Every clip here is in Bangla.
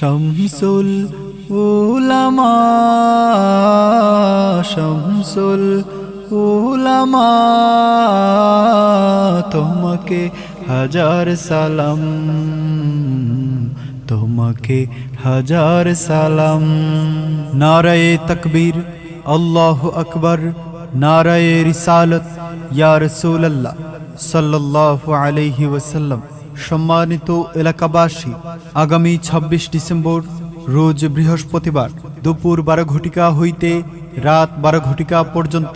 শামসুল উলামা শামসুল উলামা, তোমাকে হাজার সালাম, তোমাকে হাজার সালাম। নারায়ে তকবীর, আল্লাহ আকবর, নারায়ে রিসালত, ইয়া রসুল্লাহ সাল্লাল্লাহু আলাইহি ওয়াসাল্লাম। সম্মানিত এলাকাবাসী, আগামী ২৬ ডিসেম্বর, রোজ বৃহস্পতিবার দুপুর বারো ঘটিকা হইতে রাত বারো ঘটিকা পর্যন্ত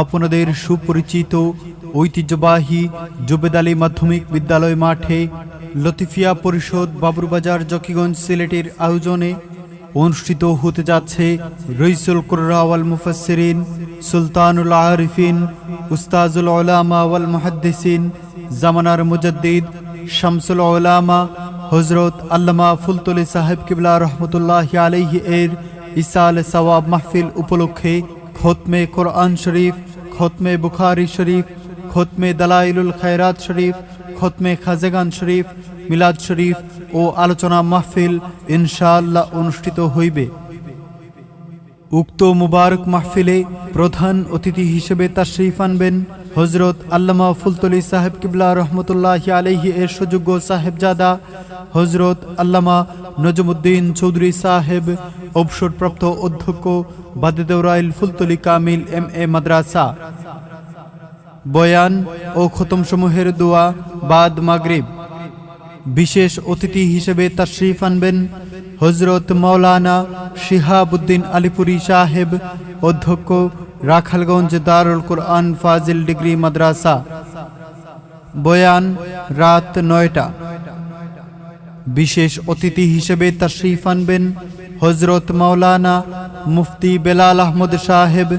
আপনাদের সুপরিচিত ঐতিহ্যবাহী জুবেদ আলী মাধ্যমিক বিদ্যালয় মাঠে লতিফিয়া পরিষদ বাবুরবাজার জকিগঞ্জ সিলেটের আয়োজনে অনুষ্ঠিত হতে যাচ্ছে রইসুল কুর্রাওয়াল মুফাসসিরিন, সুলতানুল আরিফিন, উস্তাজুল ওলামা ওয়াল মুহাদ্দিসিন, জামানার মুজাদ্দিদ শামসুল ওলামা হজরত আল্লামা ফুলতলি সাহেব কিবলা রহমতুল্লাহ আলাইহি এর ইসাল সওয়াব মাহফিল উপলক্ষে খতমে কোরআন শরীফ, খতমে বুখারি শরীফ, খতমে দালাইলুল খায়রাত শরীফ, খতমে খাজেগান শরীফ, মিলাদ শরীফ ও আলোচনা মাহফিল ইনশাআল্লাহ অনুষ্ঠিত হইবে। উক্ত মুবারক মাহফিলে প্রধান অতিথি হিসেবে তাশরিফ আনবেন হজরত আল্লামা ফুলতলি সাহেব কিবলা রহমতুল্লাহ আলহি এর সুযোগ্য সাহেবজাদা হজরত আল্লামা নজমুদ্দিন চৌধুরী সাহেব, অবসরপ্রাপ্ত অধ্যক্ষ বাদেদৌরাইল ফুলতলি কামিল এম এ মাদ্রাসা। বয়ান ও খতমসমূহের দোয়া বাদ মাগরিব। বিশেষ অতিথি হিসেবে তাশরিফ আনবেন হজরত মৌলানা শিহাবুদ্দিন আলিপুরি সাহেব, অধ্যক্ষ রাখালগঞ্জ দারুল কুরআন ফাজিল ডিগ্রি মাদ্রাসা। বয়ান, রাত নয়টা। বিশেষ অতিথি হিসেবে তাশরিফ আনবেন হজরত মাওলানা মুফতি বেলাল আহমদ সাহেব,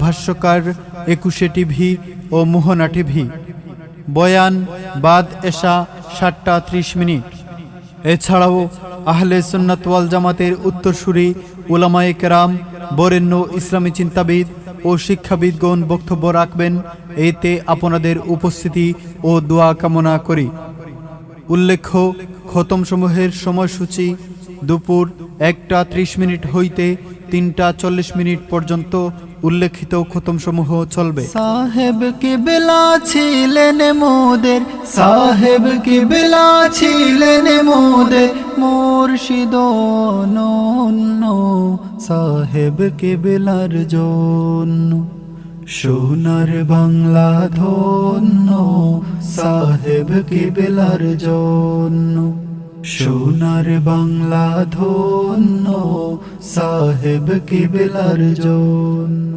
ভাষ্যকার একুশে টিভি ও মোহনা টিভি। বয়ান, বাদ এশা সাতটা ত্রিশ মিনিট। এছাড়াও আহলে সুন্নাত ওয়াল জামাতের উত্তরসূরি উলামায়ে কেরাম, বরেণ্য ইসলামী চিন্তাবিদ ও শিক্ষাবিদগণ বক্তব্য রাখবেন। এতে আপনাদের উপস্থিতি ও দোয়া কামনা করি। উল্লেখ্য, খতমসমূহের সময়সূচি দুপুর একটা ত্রিশ মিনিট হইতে তিনটা চল্লিশ মিনিট পর্যন্ত উল্লেখিত খতমসমূহ চলবে। সাহেব কে বেলা ছিলেন মোদের, সাহেব কে বেলা ছিলেন মোদের, মুর্শিদ সাহেব কে বেলার জন্য। সোনার বাংলা ধন্য, সাহেব কে বেলার জন্য। সোনার বাংলা ধন্য সাহেব কে বেলার জন্য।